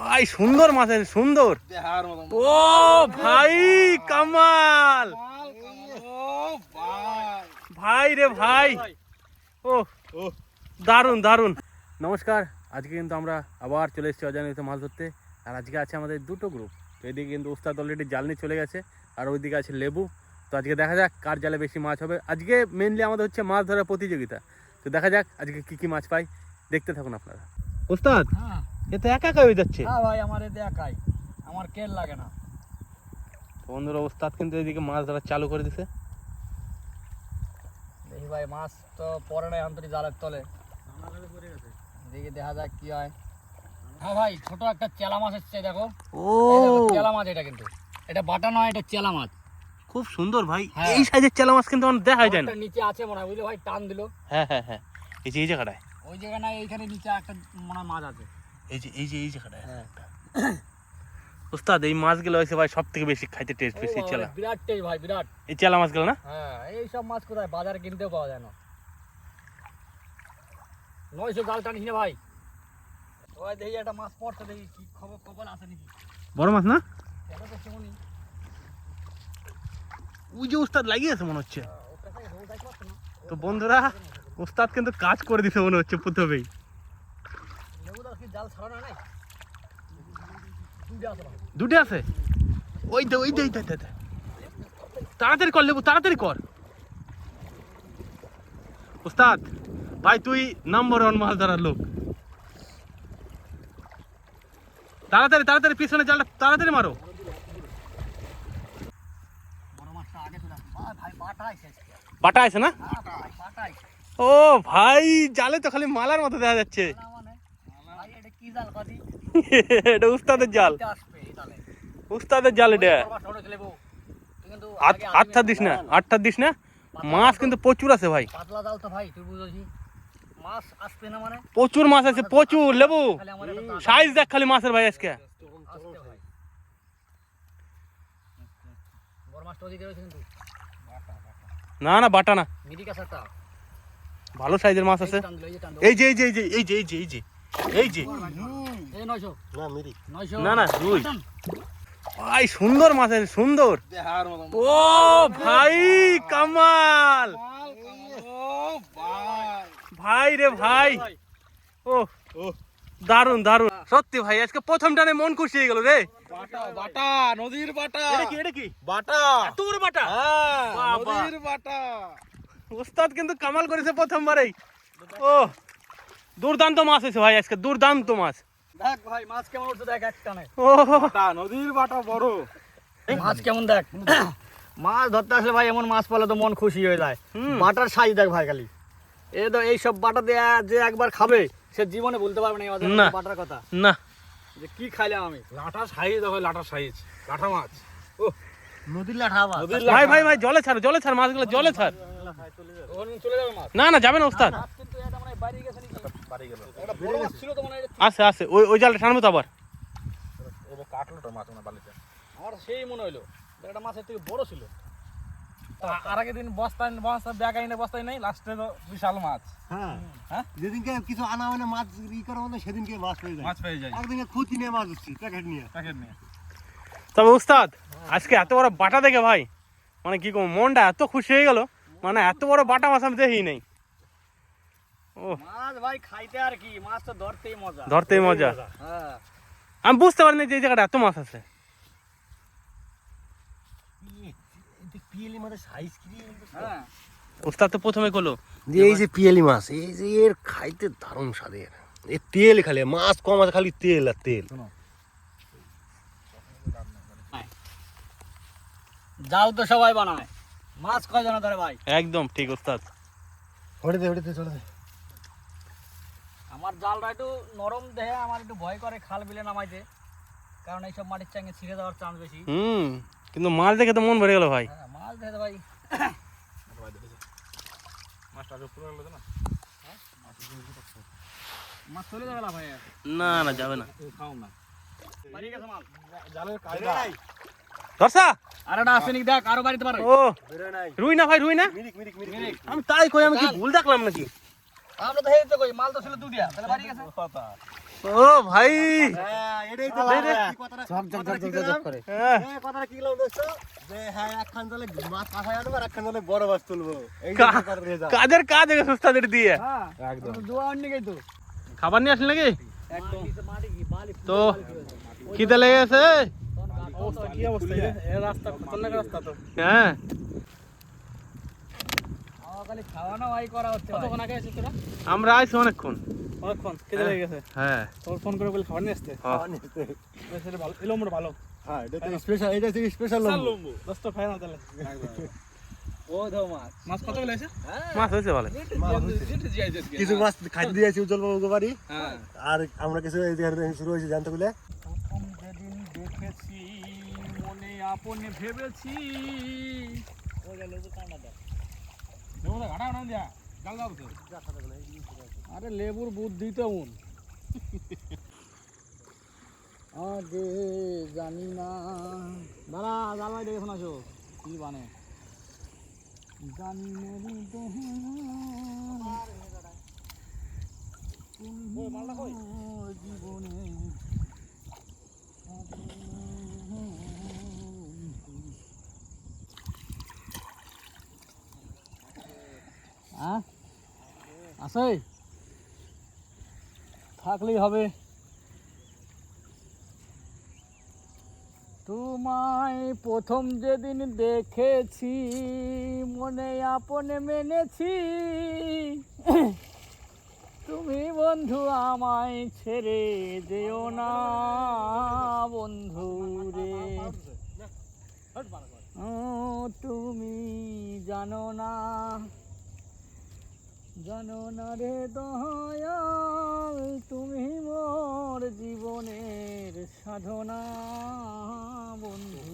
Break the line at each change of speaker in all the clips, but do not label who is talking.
ভাই সুন্দর মাছ আছে সুন্দর ও ভাই কামাল।
মাল ভাই
রে ভাই। ও
ও
দারুণ দারুণ নমস্কার আজকে কিন্তু আমরা আবার চলে এসেছি অজানিত মাছ ধরতে। আর আজকে আছে আমাদের দুটো গ্রুপ তো এদিকে কিন্তু উস্তাদ অলরেডি জাল নিয়ে চলে গেছে আর ওইদিকে আছে লেবু। তো আজকে দেখা যাক কার জালে বেশি মাছ হবে। আজকে মেনলি আমাদের হচ্ছে মাছ ধরার প্রতিযোগিতা। তো দেখা যাক আজকে কি কি মাছ পাই। দেখতে থাকুন আপনারা। উস্তাদ
হ্যাঁ।
এ তো একা একা হয়ে যাচ্ছে।
হ্যাঁ ভাই আমার এতে একাই। আমার কেল লাগে না।
বন্ধুরা উস্তাদ কিন্তু এদিকে মাছ ধরা চালু করে দিছে।
দেখি ভাই মাছ তো পরে নাই অন্তরি জালের তলে। দেখি দেখা যাক কি হয়। হ্যাঁ ভাই ছোট একটা চেলা মাছ এসছে দেখো।
ও!
চেলা মাছ এটা কিন্তু। এটা বাটা নয় এটা চেলা মাছ।
খুব সুন্দর ভাই।
হ্যাঁ।
এই সাইজের চেলা মাছ কিন্তু আমার দেখা যায় না।
নিচে আছে মনে হয় বুঝলে ভাই? টান দিল।
হ্যাঁ হ্যাঁ হ্যাঁ। এই যে এই জায়গাটায়।
ওই জায়গায় না এইখানে নিচে একটা মনে মাছ আছে।
এই যে এই যে এই জায়গাটায়
হ্যাঁ।
উস্তাদ এই মাছগুলো হয়েছে ভাই সব থেকে বেশি খাইতে টেস্ট বেশি চেলা।
বিরাট টেস্ট ভাই বিরাট।
এই চেলা মাছগুলো না?
হ্যাঁ এই সব মাছ কোথায়? বাজারে কিনতেও পাওয়া যায় না। নয়শো জাল টানিস না ভাই। ওই দেখি একটা মাছ পড়ছে দেখি কি খবর কপাল আছে নাকি?
বড় মাছ না?
এটা তো
ওই যে উস্তাদ লাগিয়েছে মনে হচ্ছে।
না।
তো বন্ধুরা উস্তাদ কিন্তু কাজ করে দিছে মনে হচ্ছে প্রথমেই
লেবুদার কি জাল ছাড়ানো নাই দুইটা আছে ভাই
দুটো আছে ওই দে ওই দে ওই। তাড়াতাড়ি কর লেবু তাড়াতাড়ি কর। উস্তাদ ভাই তুই নাম্বার ওয়ান মাছ ধরার লোক। তাড়াতাড়ি তাড়াতাড়ি পিছনে জালটা তাড়াতাড়ি মারো।
বাটা
আছে না? ও ভাই জালে তো খালি মালার মতো দেখা যাচ্ছে।
জাল
এটা উস্তাদের জাল। উস্তাদের জাল এটা। আটটা দিস না। আটটা দিস না? মাছ কিন্তু প্রচুর আছে ভাই।
পাতলা জাল তো ভাই তুই বুঝছিস? মাছ আসবে না মানে?
প্রচুর মাছ আছে প্রচুর লেবু।
তাকান।
সাইজ দেখ খালি মাছের ভাই আজকে। না না বাটা না। ভালো সাইজের মাছ আছে।
এই যে
এই যে এই যে এই যে এই যে। এই যে।
না
না, না, দুই। ভাই সুন্দর মাছ আছে সুন্দর। ও ভাই কামাল।
ভাই
ভাই রে ভাই। ও
ও
দারুণ দারুণ সত্যি ভাই আজকে প্রথম টানে মন খুশি হয়ে গেল রে।
বাটা বাটা নদীর বাটা।
এটা কি এটা কি?
বাটা।
বড় বাটা?
হ্যাঁ নদীর বাটা।
উস্তাদ কিন্তু কামাল করেছে প্রথমবারেই। ও। দুর্দান্ত মাছ হয়েছে ভাই আজকে দুর্দান্ত মাছ।
দেখ ভাই মাছ কেমন উঠছে দেখ
নদীর বাটা বড়।
মাছ কেমন দেখ। মাছ ধরতে আসলে ভাই এমন মাছ পেলে তো মন খুশি হয়ে যায়। বাটার সাইজ দেখ ভাই খালি। এ তো এই সব বাটা দিয়ে যে একবার খাবে সে জীবনে বলতে পারবে না। বাটার কথা।
না।
যে কি খাইলাম আমি?
লাটা সাইজ দেখো লাটা সাইজ। লাটা মাছ। ও
নদীর লাঠা
ভাই ভাই ভাই জলে ছাড় জলে ছাড় মাছগুলো জলে ছাড়।
চলে যাবে মাছ।
না না যাবে না উস্তাদ
কিন্তু এটা মানে বাইরে গেছে মানে
আছে আছে। ওই ওই জালটা টানবো তো আবার।
কাটলো মাছ না বালিতে
আমার সেই মনে হইল একটা মাছের থেকে বড় ছিল। আর আগের দিন বস্তায় বস্তা ব্যাগ আইনে বস্তায় নেই
লাস্টে তো বিশাল মাছ।
হ্যাঁ।
হ্যাঁ?
যেদিনকে কিছু আনা হয় না মাছ ই করা সেদিনকে মাছ পেয়ে যায়।
মাছ পেয়ে যায়।
একদিনে খুঁতি নিয়ে মাছ উঠছি প্যাকেট নিয়ে।
প্যাকেট নিয়ে।
তবে উস্তাদ আজকে এত বড় বাটা দেখে ভাই মানে কি কম মনটা এত খুশি হয়ে গেল মানে এত বড় বাটা মাছ আমি দেখি নাই।
মাছ ভাই খাইতে আর কি মাছ তো ধরতেই মজা।
ধরতেই মজা।
হ্যাঁ।
আমি বুঝতে পারিনি যে এই জায়গাটা এত মাছ আছে।
পিএলি মাছের সাইজ কি
হ্যাঁ।
উস্তাদ তো প্রথমে করল
এই যে পিএলি মাছ এই যে এর খাইতে দারুণ স্বাদের এ তেল খালি মাছ কম আছে খালি তেল আর তেল।
জাল তো সবাই বানায়। মাছ কয়জন ধরে ভাই?
একদম ঠিক উস্তাদ।
হটে দে দে চলে দে।
আমার জালটা একটু নরম দেহে আমার একটু ভয় করে খাল বিলে নামাইতে। কারণ এইসব মাটির চাঙ্গে ছিঁড়ে দেওয়ার চান্স বেশি।
হুম কিন্তু মাছ দেখে তো মন ভরে গেল ভাই।
হ্যাঁ মাছ দেখে ভাই।
মাছটা পুরো হলো না
মাছ চলে যাবে না ভাই।
না না যাবে না।
খাও না।
বাড়ি গেছে মাল।
জালের কায়দা
ধরসা
আর একটা আসেনি দেখ বাড়িতে পারে।
ও
বেরো নাই।
রুই না ভাই রুই না?
মিরিক মিরিক মিরিক
আমি তাই কই আমি কি ভুল দেখলাম নাকি?
আমরা তো হেই কই মাল তো ছিল দুটিয়া তাহলে বাড়ি গেছে।
কথা।
ও ভাই।
হ্যাঁ, এটাই তো
দে, দে।
কি কথাটা-
ঝক ঝক ঝক ঝক ঝক করে।
হ্যাঁ
কথাটা কি বললাম দোস্ত? যে একখান জালে মাছ কাঁসাই আনব আর একখান জালে বড় মাছ তুলবো। এই
কাজ উস্তাদের দিয়ে?
হ্যাঁ
একদম।
দোয়া অন্য গেই তো।
খাবার নিয়ে আসলেন নাকি?
একদম।
তো খিদে লেগে গেছে
অবস্থা কি অবস্থা? রাস্তা খতরনাক রাস্তা তো।
হ্যাঁ।
আমার খালি খাওয়া না ভাই করা হচ্ছে
কতক্ষণ আগে এসেছিস তোরা?
আমরা আইছি অনেকক্ষণ।
অনেকক্ষণ? খেতে লেগে গেছে?
হ্যাঁ।
তোর ফোন করে বলে খাবার নিয়ে আসতে?
হ্যাঁ।
এটা ভালো এলো মোটা ভালো।
হ্যাঁ, এটা তো লম্বু।
খাই না তাহলে।
ও ধো মাছ।
মাছ কত
মাছ হয়েছে ভালো।
কিছু মাছ দিয়েছি উজ্জ্বল বাড়ি।
হ্যাঁ।
আর আমরা কিছু এই শুরু হয়েছে জানতে বলে
প্রথম যেদিন দেখেছি মনে আপনে ভেবেছি।
দিয়া গাল তো
আরে লেবুর বুদ্ধি তো মন আগে জানি না। দাঁড়া জাল ভাই দেখে শোনাছো কি বানে? জানি না জীবনে হ্যাঁ? থাকলেই হবে। তোমায় প্রথম যেদিন দেখেছি, মনে আপনে মেনেছি। তুমি বন্ধু আমায় ছেড়ে যেও না, বন্ধু রে। তুমি জানো না জানো না রে দয়াল তুমি মোর জীবনের সাধনা বন্ধু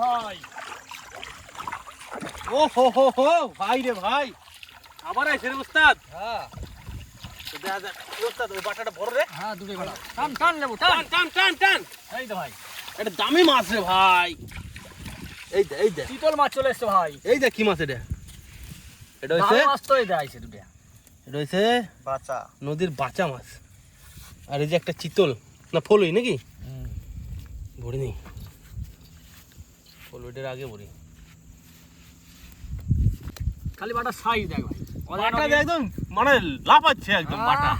ভাই।
ও হো হো হো ভাই রে ভাই। আবার আইছে রে উস্তাদ।
হ্যাঁ।
উস্তাদ ওই বাটাটা বড় রে।
হ্যাঁ দুটোই বেড়া। টান টান টান
টান টান টান টান।
এই তো ভাই।
এটা দামি মাছ রে ভাই। এই দে এই দে।
চিতল মাছ চলে এসছে ভাই।
এই দে কি মাছ এটা? এটা হইছে?
মাছ তো এই দেখাইছে দুটো
এটা হইছে?
বাচ্চা
নদীর বাঁচা মাছ। আর এই যে একটা চিতল। না ফলই নাকি? ভরি নেই। ফলইটার আগে ভরি।
খালি বাটা সাইজ দেখ ভাই।
বাটা একদম মানে লাফাচ্ছে একদম বাটা।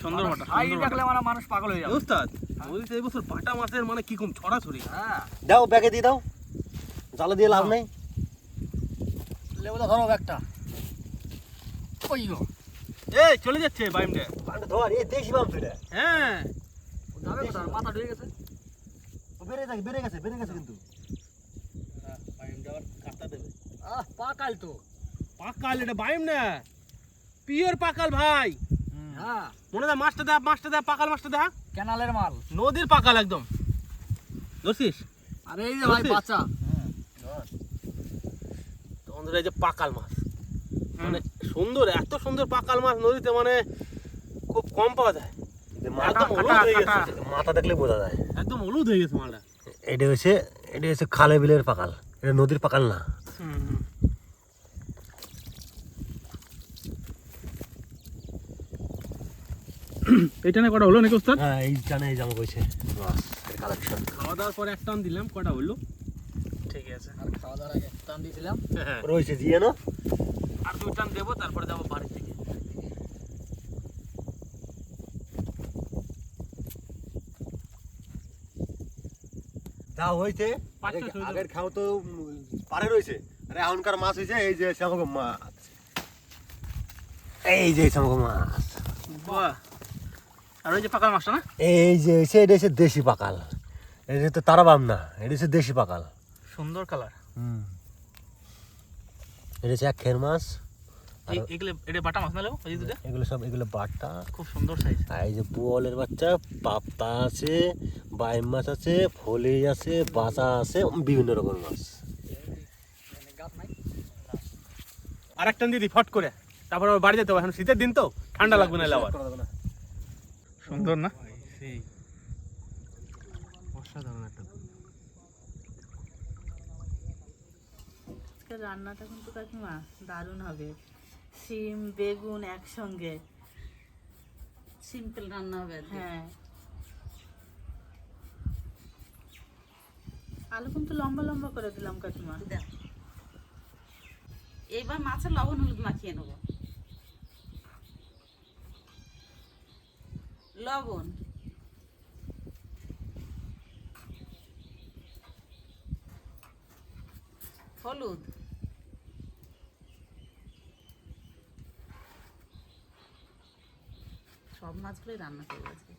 সুন্দর বাটা
সাইজ দেখলে মানে মানুষ পাগল হয়ে যাবে।
ওস্তাদ বলতে এই বছর বাটা মাছের মানে কি কম ছড়াছড়ি?
হ্যাঁ।
দাও ব্যাগে দিয়ে দাও। জালে দিয়ে লাভ নেই।
লেবুটা ধরো একটা ওই গো।
এই চলে যাচ্ছে বাইমটা
পান্ডা ধর এই দেশি বাম তুই
হ্যাঁ।
যাবে কোথায়? মাথা ঢুকে গেছে।
ও বেড়ে গেছে বেড়ে গেছে বেড়ে গেছে কিন্তু।
বাইমটা আবার কাটা দেবে।
আহ পাকাল তো।
পাকাল এটা বাইম না পিওর পাকাল ভাই।
হ্যাঁ।
মনে দা মাছটা দা মাছটা দা পাকাল মাছটা দা
ক্যানালের মাল।
নদীর পাকাল একদম। ধরছিস?
আর এই যে ভাই বাচ্চা।
বন্ধুরা এই যে পাকাল মাছ। মানে সুন্দর এত সুন্দর পাকাল মাছ নদীতে মানে খুব কম পাওয়া যায়। একদম
মাথা
হলুদ হয়ে গেছে।
মাথা দেখলে বোঝা যায়।
একদম হলুদ হয়ে গেছে মালটা।
এটা হচ্ছে এটা হচ্ছে খালে বিলের পাকাল। এটা নদীর পাকাল না।
এইটা না কটা হলো নাকি ওস্তাদ?
হ্যাঁ এইখানে এই জামা কইছে। কালেকশন
খাওয়া দাওয়ার পরে এক টান দিলাম কটা হইল ঠিক আছে।
আর খাওয়া দাওয়ার আগে টান দিয়েছিলাম
রয়েছে দিয়ে না
আর দুই টান দেবো তারপরে যাব বাড়ি থেকে
যা হইছে।
পাঁচটা
আগে-
ছয়টা।
আগের খাও তো পারে রয়েছে। আরে এখনকার মাছ হয়েছে এই যে শ্যামক মাছ। এই যে শ্যামক মাছ।
বাহ। আর ওই যে পাকাল মাছটা না?
এই যে হচ্ছে এটা হচ্ছে দেশি পাকাল। এটা তো তারাবাম না এটা হচ্ছে দেশি পাকাল।
সুন্দর কালার।
হুম। এটা হচ্ছে এক খের মাছ
এগুলো এটা বাটা মাছ না ওই দুটো?
এগুলো সব এগুলো বাটা।
খুব সুন্দর সাইজ
আর এই যে বাচ্চা পাপ্তা আছে বাইম মাছ আছে ফলি আছে আছে বিভিন্ন রকমের মাছ।
আর এক টান ফট করে। তারপরে আবার বাড়ি যেতে হবে এখন শীতের দিন তো ঠান্ডা লাগবে না আবার।
সুন্দর না?
সেই অসাধারণ একটা
রান্নাটা কিন্তু কাকিমা দারুণ হবে। শিম বেগুন একসঙ্গে।
সিম্পল রান্না হবে
হ্যাঁ। আলু কিন্তু লম্বা লম্বা করে দিলাম কাকিমা।
এইবার মাছের লবণ হলুদ মাখিয়ে নেব। লবণ। হলুদ। সব মাছগুলোই রান্না করব আজকে।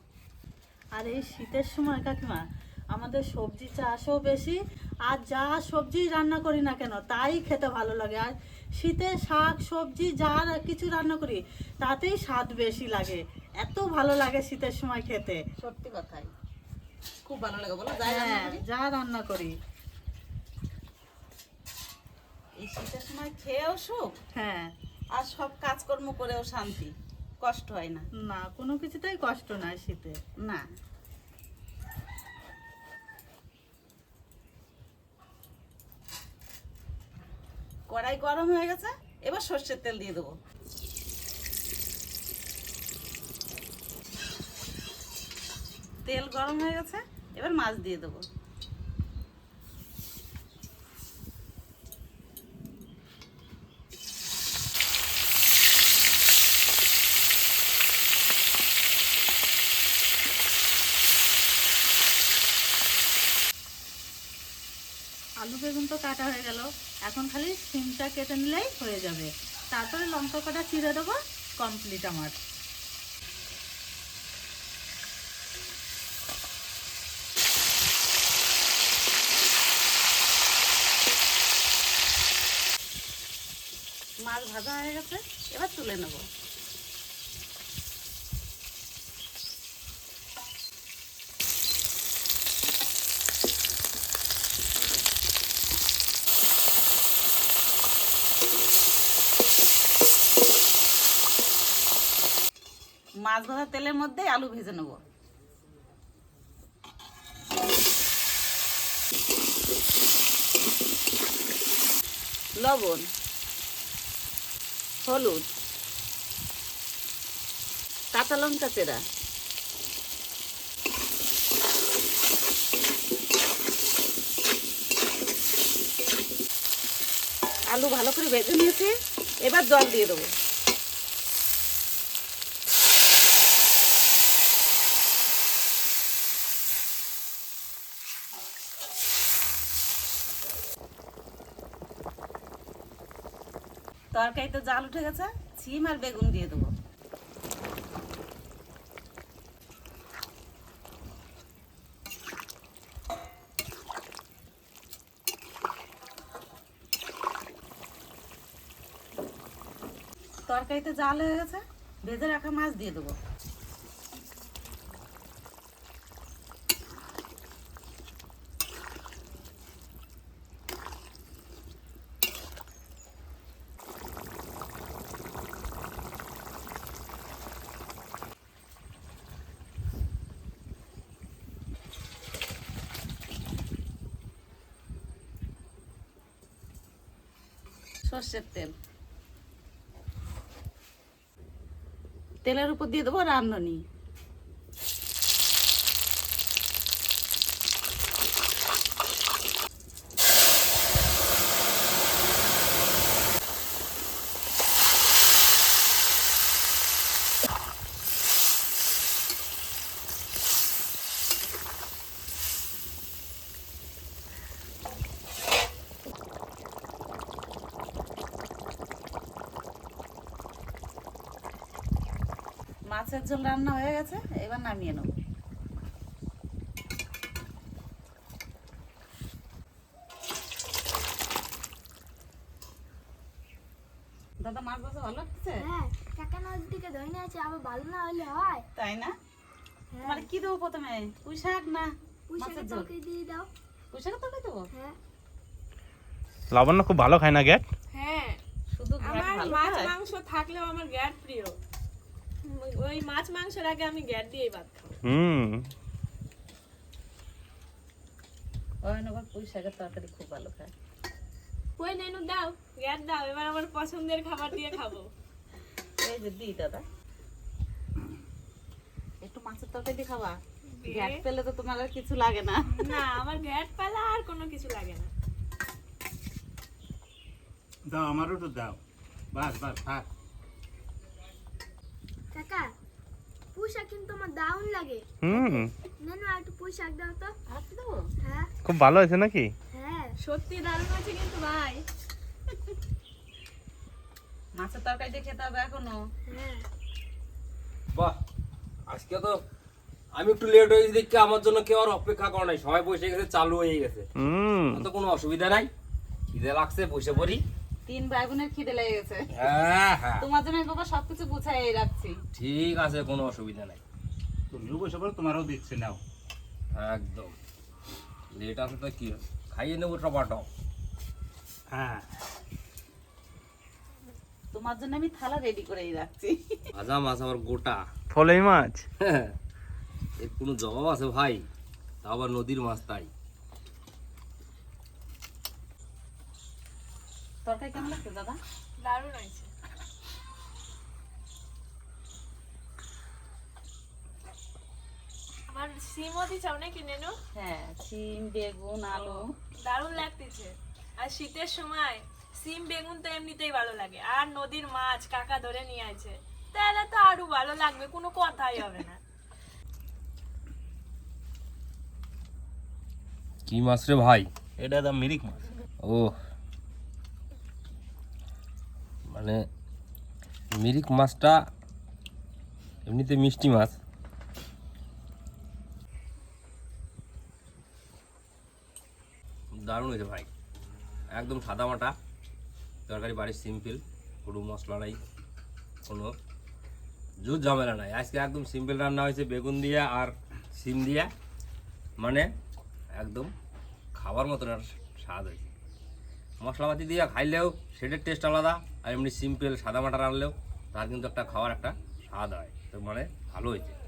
আর, এই শীতের সময় কাকিমা, আমাদের সবজি চাষও বেশি, আর যা সবজি রান্না করি না কেন, তাই খেতে ভালো লাগে। আর শীতে শাক, সবজি, যা কিছু রান্না করি, তাতেই স্বাদ বেশি লাগে। এত ভালো লাগে শীতের সময় খেতে।
সত্যি কথাই। খুব ভালো লাগে বলো
হ্যাঁ যা রান্না করি।
এই শীতের সময় খেয়েও সুখ
হ্যাঁ।
আর সব কাজকর্ম করেও শান্তি কষ্ট হয় না।
না কোনো কিছুতেই কষ্ট নাই শীতে
না। কড়াই গরম হয়ে গেছে এবার সর্ষের তেল দিয়ে দেবো। তেল গরম হয়ে গেছে, এবার মাছ দিয়ে দেবো।
আলু বেগুন তো কাটা হয়ে গেল। এখন খালি সিমটা কেটে নিলেই হয়ে যাবে। তারপরে লঙ্কা কাটা চিড়ে দেবো কমপ্লিট আমার।
মাছ ভাজা হয়ে গেছে, এবার তুলে নেব। মাছ ভাজা তেলের মধ্যে আলু ভেজে নেব। লবণ। হলুদ কাঁচা লঙ্কা চেরা আলু ভালো করে ভেজে নিয়েছে এবার জল দিয়ে দেবো। তরকারিতে জাল উঠে গেছে সিম আর বেগুন দিয়ে দেবো। তরকারিতে জাল হয়ে গেছে, ভেজে রাখা মাছ দিয়ে দেবো। সর্ষের তেল। তেলের উপর দিয়ে দেবো রাঁধুনি মাছের ঝোল রান্না হয়ে গেছে এবার নামিয়ে নেব। দাদা মাছ ভাজা ভালো লাগছে?
হ্যাঁ কাকা নদীর দিকে ধরে নিয়ে আছে আবার ভালো না হলে হয়।
তাই না?
হ্যাঁ।
মানে কি দেবো প্রথমে? পুঁই শাক না মাছের ঝোল?
তরকারি দিয়ে দাও।
পুঁই তরকারি দেবো?
হ্যাঁ।
লাবণ্য খুব ভালো খায় না গ্যাট?
হ্যাঁ
শুধু
আমার মাছ মাংস থাকলেও আমার গ্যাট প্রিয়। ওই- মাছ মাংসের আগে আমি গ্যাট দিয়েই ভাত খাব।
হুম।
ওই আবার পুঁই শাকের তরকারি খুব ভালো খায়।
ওই নেনু দাও গ্যাট দাও এবার আমার পছন্দের খাবার দিয়ে খাব।
এই যে দিই দাদা। একটু মাছের তরকারি দিয়ে খাবা? গ্যাস পেলে তো তোমার আর কিছু লাগে না।
না আমার গ্যাট পেলে আর কোনো কিছু লাগে না।
দাও আমারও তো দাও। বাস বাস থাক।
কাকা পুঁশাক কিন্তু আমার দারুণ লাগে।
হুম।
নেন আর একটু পুঁশাক দাও তো।
আর কি দেবো
হ্যাঁ।
খুব ভালো হয়েছে নাকি?
হ্যাঁ।
সত্যি দারুণ আছে কিন্তু ভাই।
মাছের তরকারি দিয়ে খেতে হবে এখনও।
হ্যাঁ।
বাহ আজকে তো আমি একটু লেট হয়ে গেছি দেখি আমার জন্য কেউ আর অপেক্ষা করে নাই। সবাই বসে গেছে চালু হয়ে গেছে।
হুম।
তো কোনো অসুবিধা নাই। খিদে লাগছে বসে পড়ি।
তিন ভাই বোনের খিদে লেগে গেছে।
হ্যাঁ হ্যাঁ।
তোমার জন্য আমি বাবা সবকিছু গুছাই রাখছি।
ঠিক আছে কোনো অসুবিধা নাই।
তুমিও বসে পড়ো তোমারও দিচ্ছে নাও।
একদম। লেট আছে তো কি? খাইয়ে নেব টপাটো।
হ্যাঁ।
তোমার জন্য আমি থালা রেডি করেই রাখছি।
ভাজা মাছ আমার গোটা।
ফলেই মাছ?
এর কোনো জবাব আছে ভাই? তা আবার নদীর মাছ তাই।
তরকারি কেমন লাগছে দাদা?
দারুণ হয়েছে আমার সিমও দিছাও নাকি নেনু?
হ্যাঁ সিম বেগুন আলু।
দারুণ লাগতেছে। আর শীতের সময় সিম বেগুন তো এমনিতেই ভালো লাগে। আর নদীর মাছ কাকা ধরে নিয়ে আছে তাহলে তো আরও ভালো লাগবে কোনো কথাই হবে না।
কি মাছ রে ভাই?
এটা দাম মিরিক মাছ।
ও মানে মিরিক মাছটা এমনিতে মিষ্টি মাছ। দারুণ হয়েছে ভাই। একদম সাদা মাটা, তরকারি বাড়ির সিম্পল কোনো মশলা নাই, কোনো জুত ঝামেলা নাই। আজকে একদম সিম্পল রান্না হয়েছে, বেগুন দিয়ে আর সিম দিয়ে। মানে একদম খাবার মতন আর স্বাদ হয়েছে। মশলাপাতি দিয়ে খাইলেও সেটার টেস্ট আলাদা। আর এমনি সিম্পল সাদা মাটা রানলেও তার কিন্তু একটা খাওয়ার একটা স্বাদ হয়। তো মানে ভালো হয়েছে।